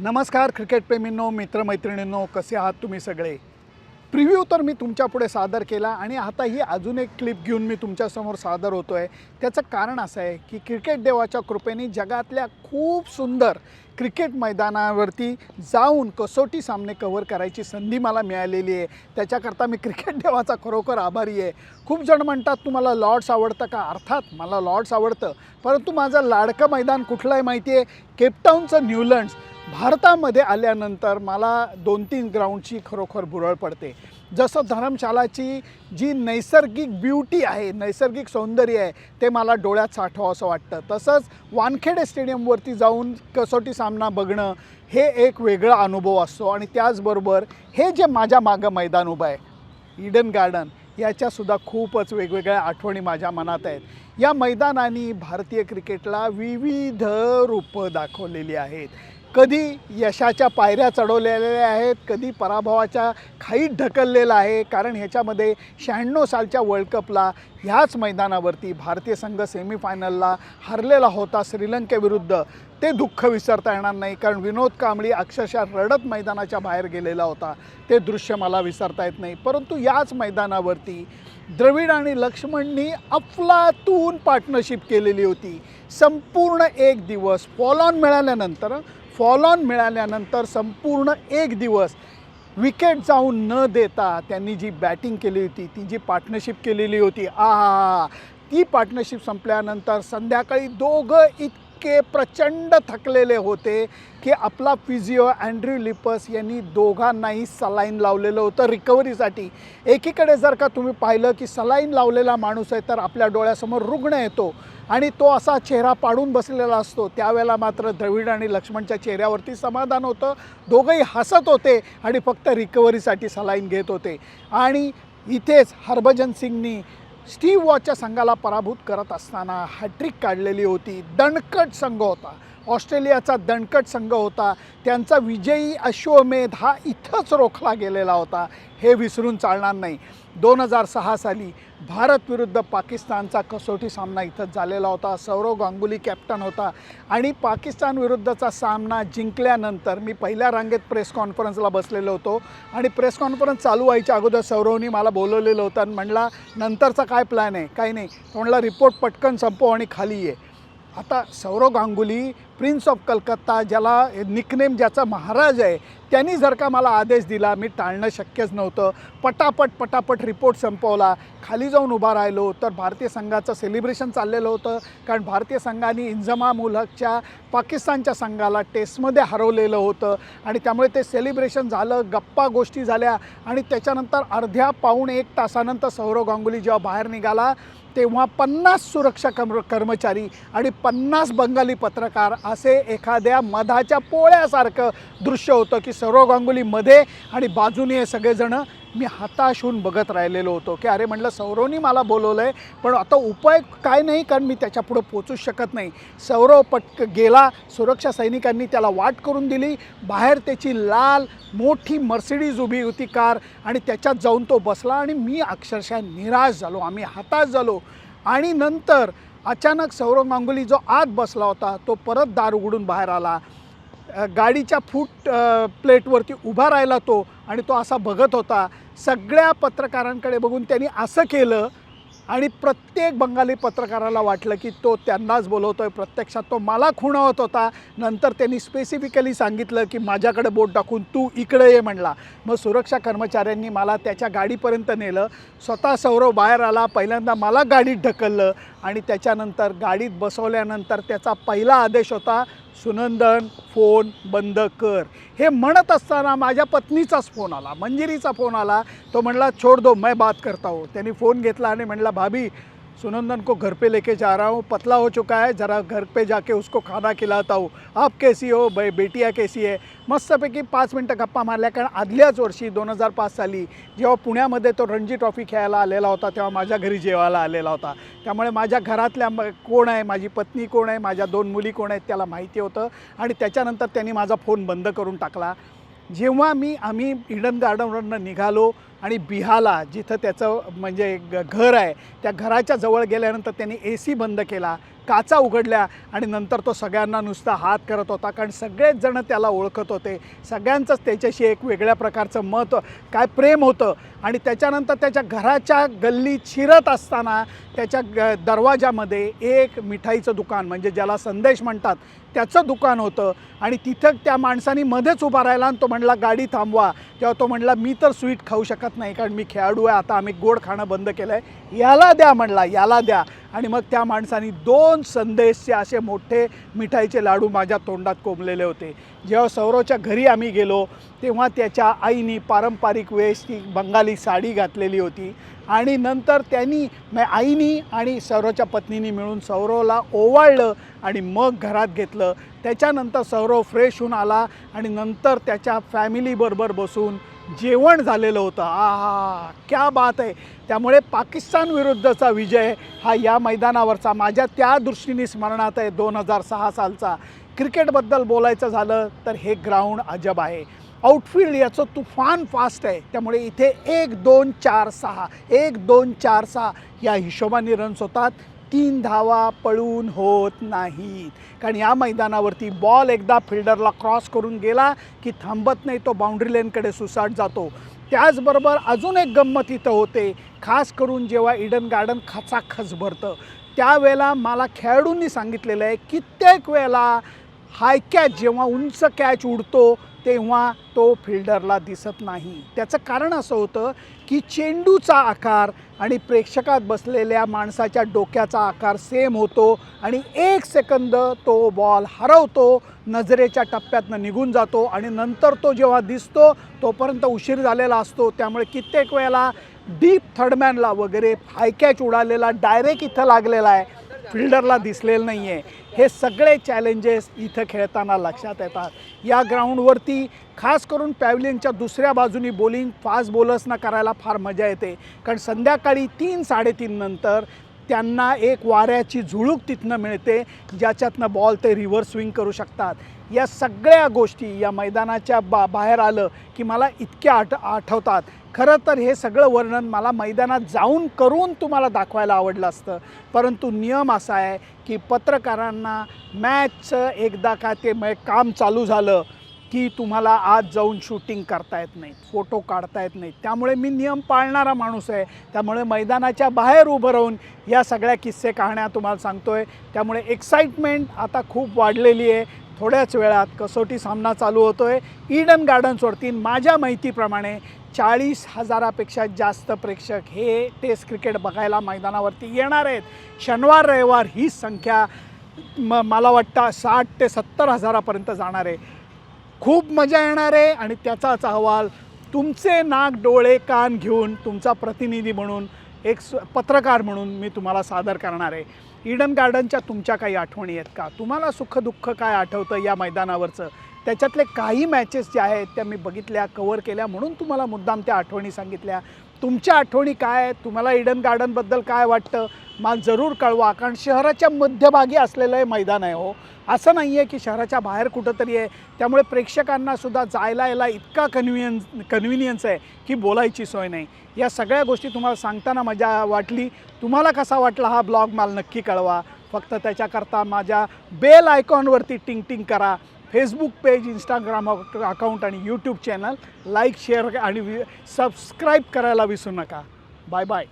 नमस्कार क्रिकेटप्रेमींनो मित्रमैत्रिणींनो कसे आहात तुम्ही सगळे? प्रिव्ह्यू तर मी तुमच्यापुढे सादर केला आणि आता ही अजून एक क्लिप घेऊन मी तुमच्यासमोर सादर होतो आहे त्याचं कारण असं आहे की क्रिकेट देवाच्या कृपेने जगातल्या खूप सुंदर क्रिकेट मैदानावरती जाऊन कसोटी सामने कव्हर करायची संधी मला मिळालेली आहे. त्याच्याकरता मी क्रिकेट देवाचा खरोखर आभारी आहे. खूप जण म्हणतात तुम्हाला लॉर्ड्स आवडतं का? अर्थात मला लॉर्ड्स आवडतं. परंतु माझं लाडकं मैदान कुठलं आहे माहिती आहे केपटाऊनचं न्यूलंड्स. भारतामध्ये आल्यानंतर मला दोन तीन ग्राउंडची खरोखर भुरळ पडते. जसं धर्मशालाची जी नैसर्गिक ब्युटी आहे नैसर्गिक सौंदर्य आहे ते मला डोळ्यात साठवावं असं वाटतं. तसंच वानखेडे स्टेडियमवरती जाऊन कसोटी सामना बघणं हे एक वेगळा अनुभव असतो आणि त्याचबरोबर हे जे माझ्या मागं मैदान उभं आहे इडन गार्डन याच्यासुद्धा खूपच वेगवेगळ्या आठवणी माझ्या मनात आहेत. या मैदानाने भारतीय क्रिकेटला विविध रूपं दाखवलेली आहेत. कधी यशाच्या पायऱ्या चढवलेल्या आहेत कधी पराभवाच्या खाईत ढकललेलं आहे. कारण ह्याच्यामध्ये शहाण्णव सालच्या वर्ल्ड कपला ह्याच मैदानावरती भारतीय संघ सेमीफायनलला हरलेला होता श्रीलंकेविरुद्ध. ते दुःख विसरता येणार नाही कारण विनोद कांबळी अक्षरशः रडत मैदानाच्या बाहेर गेलेला होता. ते दृश्य मला विसरता येत नाही. परंतु याच मैदानावरती द्रविड आणि लक्ष्मणनी अफलातून पार्टनरशिप केलेली होती. संपूर्ण एक दिवस फॉल ऑन मिळाल्यानंतर फॉल ऑन मिळाल्यानंतर संपूर्ण एक दिवस विकेट जाऊन न देता त्यांनी जी बॅटिंग केली होती ती जी पार्टनरशिप केलेली होती आ ती पार्टनरशिप संपल्यानंतर संध्याकाळी दोघं इतके प्रचंड थकलेले होते की आपला फिजिओ अँड्र्यू लिपस यांनी दोघांनाही सलाईन लावलेलं होतं रिकव्हरीसाठी. एकीकडे जर का तुम्ही पाहिलं की सलाईन लावलेला माणूस आहे तर आपल्या डोळ्यासमोर रुग्ण येतो आणि तो असा चेहरा पाडून बसलेला असतो. त्यावेळेला मात्र द्रविड आणि लक्ष्मणच्या चेहऱ्यावरती समाधान होतं. दोघंही हसत होते आणि फक्त रिकव्हरीसाठी सलाईन घेत होते. आणि इथेच हरभजन सिंगनी स्टीव वॉचच्या संघाला पराभूत करत असताना हॅट्रिक काढलेली होती. दणकट संघ होता. ऑस्ट्रेलियाचा दणकट संघ होता. त्यांचा विजयी अश्वमेध हा इथंच रोखला गेलेला होता. हे विसरून चालणार नाही. दोन हजार सहा साली भारत विरुद्ध पाकिस्तानचा कसोटी सामना इथंच झालेला होता. सौरव गांगुली कॅप्टन होता. आणि पाकिस्तान विरुद्धचा सामना जिंकल्यानंतर मी पहिल्या रांगेत प्रेस कॉन्फरन्सला बसलेलो होतो. आणि प्रेस कॉन्फरन्स चालू व्हायच्या अगोदर सौरवनी मला बोलवलेलं होतं आणि म्हणला नंतरचा काय प्लॅन आहे? काही नाही. तो म्हणला रिपोर्ट पटकन संपव आणि खाली ये. आता सौरव गांगुली प्रिन्स ऑफ कलकत्ता ज्याला निकनेम ज्याचा महाराज आहे त्यांनी जर का मला आदेश दिला मी टाळणं शक्यच नव्हतं. पटापट पटापट रिपोर्ट संपवला. खाली जाऊन उभा राहिलो तर भारतीय संघाचं सेलिब्रेशन चाललेलं होतं. कारण भारतीय संघाने इंजमा मुलकच्या पाकिस्तानच्या संघाला टेस्टमध्ये हरवलेलं होतं. आणि त्यामुळे ते सेलिब्रेशन झालं गप्पा गोष्टी झाल्या. आणि त्याच्यानंतर अर्ध्या पाऊण एक तासानंतर सौरव गांगुली जेव्हा बाहेर निघाला तेव्हा पन्नास सुरक्षा कर्म कर्मचारी आणि पन्नास बंगाली पत्रकार असे एखाद्या मधाच्या पोळ्यासारखं दृश्य होतं की सौरव गांगुलीमध्ये आणि बाजूने हे सगळेजणं मी हताश होऊन बघत राहिलेलो होतो की अरे म्हटलं सौरवनी मला बोलवलं आहे पण आता उपाय काय नाही कारण मी त्याच्यापुढं पोचूच शकत नाही. सौरव पटक गेला सुरक्षा सैनिकांनी त्याला वाट करून दिली. बाहेर त्याची लाल मोठी मर्सिडीज उभी होती कार आणि त्याच्यात जाऊन तो बसला आणि मी अक्षरशः निराश झालो आम्ही हताश झालो. आणि नंतर अचानक सौरव गांगुली जो आत बसला होता तो परत दार उघडून बाहेर आला. गाडीच्या फूट प्लेटवरती उभा राहिला तो आणि तो असा बघत होता. सगळ्या पत्रकारांकडे बघून त्यांनी असं केलं आणि प्रत्येक बंगाली पत्रकाराला वाटलं की तो त्यांनाच बोलवतो आहे प्रत्यक्षात तो मला खुणावत होता. नंतर त्यांनी स्पेसिफिकली सांगितलं की माझ्याकडे बोट टाकून तू इकडे ये म्हणला. मग सुरक्षा कर्मचाऱ्यांनी मला त्याच्या गाडीपर्यंत नेलं. स्वतः सौरव बाहेर आला. पहिल्यांदा मला गाडीत ढकललं आणि त्याच्यानंतर गाडीत बसवल्यानंतर त्याचा पहिला आदेश होता सुनंदन फोन बंद कर. हे म्हणत असताना माझ्या पत्नीचाच फोन आला मंजिरीचा फोन आला. तो म्हणला छोड़ दो मैं बात करता हो. त्यांनी फोन घेतला आणि म्हणला भाभी सुनंदन को घर पे लेके जा रहा हूँ। पतला हो चुका है ज़रा घर पे जाके उसको खाना खिलाता हूँ। आप कैसी हो? बे बेटिया कैसी आहे मस्तपैकी पाच मिनटं गप्पा मारल्या कारण आदल्याच वर्षी दोन हजार पाच साली जेव्हा पुण्यामध्ये तो रणजी ट्रॉफी खेळायला आलेला होता तेव्हा माझ्या घरी जेवायला आलेला होता. त्यामुळे माझ्या घरातल्या कोण आहे? माझी पत्नी कोण आहे? माझ्या दोन मुली कोण आहेत? त्याला माहिती होतं. आणि त्याच्यानंतर त्यांनी माझा फोन बंद करून टाकला. जेव्हा मी आम्ही इडन गार्डनवरनं निघालो आणि बिहाला जिथं त्याचं म्हणजे ग घर आहे त्या घराच्या जवळ गेल्यानंतर त्यांनी ए सी बंद केला काचा उघडल्या आणि नंतर तो सगळ्यांना नुसता हात करत होता कारण सगळेच जण त्याला ओळखत होते. सगळ्यांचंच त्याच्याशी एक वेगळ्या प्रकारचं मत काय प्रेम होतं. आणि त्याच्यानंतर त्याच्या घराच्या गल्लीत शिरत असताना त्याच्या ग दरवाजामध्ये एक मिठाईचं दुकान म्हणजे ज्याला संदेश म्हणतात त्याचं दुकान होतं. आणि तिथं त्या माणसाने मध्येच उभा राहिला आणि तो म्हणला गाडी थांबवा. तेव्हा तो म्हणला मी तर स्वीट खाऊ शकत नाही कारण मी खेळाडू आहे आता आम्ही गोड खाणं बंद केलं आहे याला द्या म्हणला याला द्या. आणि मग त्या माणसाने दोन संदेशचे असे मोठे मिठाईचे लाडू माझ्या तोंडात कोंबलेले होते. जेव्हा सौरवच्या घरी आम्ही गेलो तेव्हा त्याच्या आईनी पारंपरिक वेश ती बंगाली साडी घातलेली होती. आणि नंतर त्यांनी आईनी आणि सौरवच्या पत्नीनी मिळून सौरवला ओवाळलं आणि मग घरात घेतलं. त्याच्यानंतर सौरव फ्रेश होऊन आला आणि नंतर त्याच्या फॅमिलीबरोबर बसून जेवण झालेलं होतं. आहा क्या बात आहे. त्यामुळे पाकिस्तान विरुद्धचा विजय हा या मैदानावरचा. माझ्या त्या दृष्टीने स्मरणात आहे दोन हजार सहा सालचा. क्रिकेटबद्दल बोलायचं झालं तर हे ग्राउंड अजब आहे. आउटफील्ड याचं तुफान फास्ट आहे. त्यामुळे इथे एक दोन चार सहा एक दोन चार सहा या हिशोबाने रन्स होतात. तीन धावा पळून होत नाहीत. कारण या मैदानावरती बॉल एकदा फिल्डरला क्रॉस करून गेला की थांबत नाही तो बाउंड्री लेनकडे सुसाट जातो. त्याचबरोबर अजून एक गंमत इथं होते. खास करून जेव्हा इडन गार्डन खचाखच भरतं. त्यावेळेला मला खेळाडूंनी सांगितलेलं आहे कित्येक वेळेला हाय कॅच जेव्हा उंच कॅच उडतो तेव्हा तो फिल्डरला दिसत नाही. त्याचं कारण असं होतं की चेंडूचा आकार आणि प्रेक्षकात बसलेल्या माणसाच्या डोक्याचा आकार सेम होतो आणि एक सेकंद तो बॉल हरवतो नजरेच्या टप्प्यातनं निघून जातो आणि नंतर तो जेव्हा दिसतो तोपर्यंत उशीर झालेला असतो. त्यामुळे कित्येक वेळेला डीप थर्डमॅनला वगैरे हायकॅच उडालेला डायरेक्ट इथं लागलेला आहे. फिल्डरला दिसलेलं नाही आहे हे सगळे चॅलेंजेस इथं खेळताना लक्षात येतात. या ग्राउंडवरती खास करून पॅव्हलियनच्या दुसऱ्या बाजूनी बॉलिंग फास्ट बॉलर्सना करायला फार मजा येते. कारण संध्याकाळी तीन साडेतीन नंतर त्यांना एक वाऱ्याची झुळूक तिथनं मिळते ज्याच्यातनं बॉल ते रिव्हर्स स्विंग करू शकतात. या सगळ्या गोष्टी या मैदानाच्या बा बाहेर आलं की मला इतक्या आठ आठवतात. खरं तर हे सगळं वर्णन मला मैदानात जाऊन करून तुम्हाला दाखवायला आवडलं असतं. परंतु नियम असा आहे की पत्रकारांना मॅचचं एकदा का ते मै काम चालू झालं की तुम्हाला आज जाऊन शूटिंग करता येत नाहीत फोटो काढता येत नाहीत. त्यामुळे मी नियम पाळणारा माणूस आहे. त्यामुळे मैदानाच्या बाहेर उभं राहून या सगळ्या किस्से कहाण्या तुम्हाला सांगतो आहे त्यामुळे एक्साइटमेंट आता खूप वाढलेली आहे. थोड्याच वेळात कसोटी सामना चालू होतो आहे ईडन गार्डन्सवरती माझ्या माहितीप्रमाणे चाळीस हजारापेक्षा जास्त प्रेक्षक हे टेस्ट क्रिकेट बघायला मैदानावरती येणार आहेत. शनिवार रविवार ही संख्या म मला वाटतं साठ ते सत्तर हजारापर्यंत जाणार आहे. खूप मजा येणार आहे आणि त्याचाच अहवाल तुमचे नाक डोळे कान घेऊन तुमचा प्रतिनिधी म्हणून एक पत्रकार म्हणून मी तुम्हाला सादर करणार आहे. इडन गार्डनच्या तुमच्या काही आठवणी आहेत का? तुम्हाला सुखदुःख काय आठवतं या मैदानावरचं? त्याच्यातले काही मॅचेस ज्या आहेत त्या मी बघितल्या कवर केल्या म्हणून तुम्हाला मुद्दाम त्या आठवणी सांगितल्या. तुमच्या आठवणी काय आहेत? तुम्हाला इडन गार्डनबद्दल काय वाटतं? मला जरूर कळवा कारण शहराच्या मध्यभागी असलेलं हे मैदान आहे हो. असं नाही आहे की शहराच्या बाहेर कुठंतरी आहे. त्यामुळे प्रेक्षकांनासुद्धा जायला यायला इतका कन्व्हिनियन्स कन्व्हिनियन्स आहे की बोलायची सोय नाही. या सगळ्या गोष्टी तुम्हाला सांगताना मजा वाटली. तुम्हाला कसा वाटला हा ब्लॉग? मला नक्की कळवा. फक्त त्याच्याकरता माझ्या बेल आयकॉनवरती टिंग टिंग करा. फेसबुक पेज इंस्टाग्राम अकाउंट आणि यूट्यूब चॅनल लाईक शेअर आणि सबस्क्राईब करायला विसरू नका. Bye bye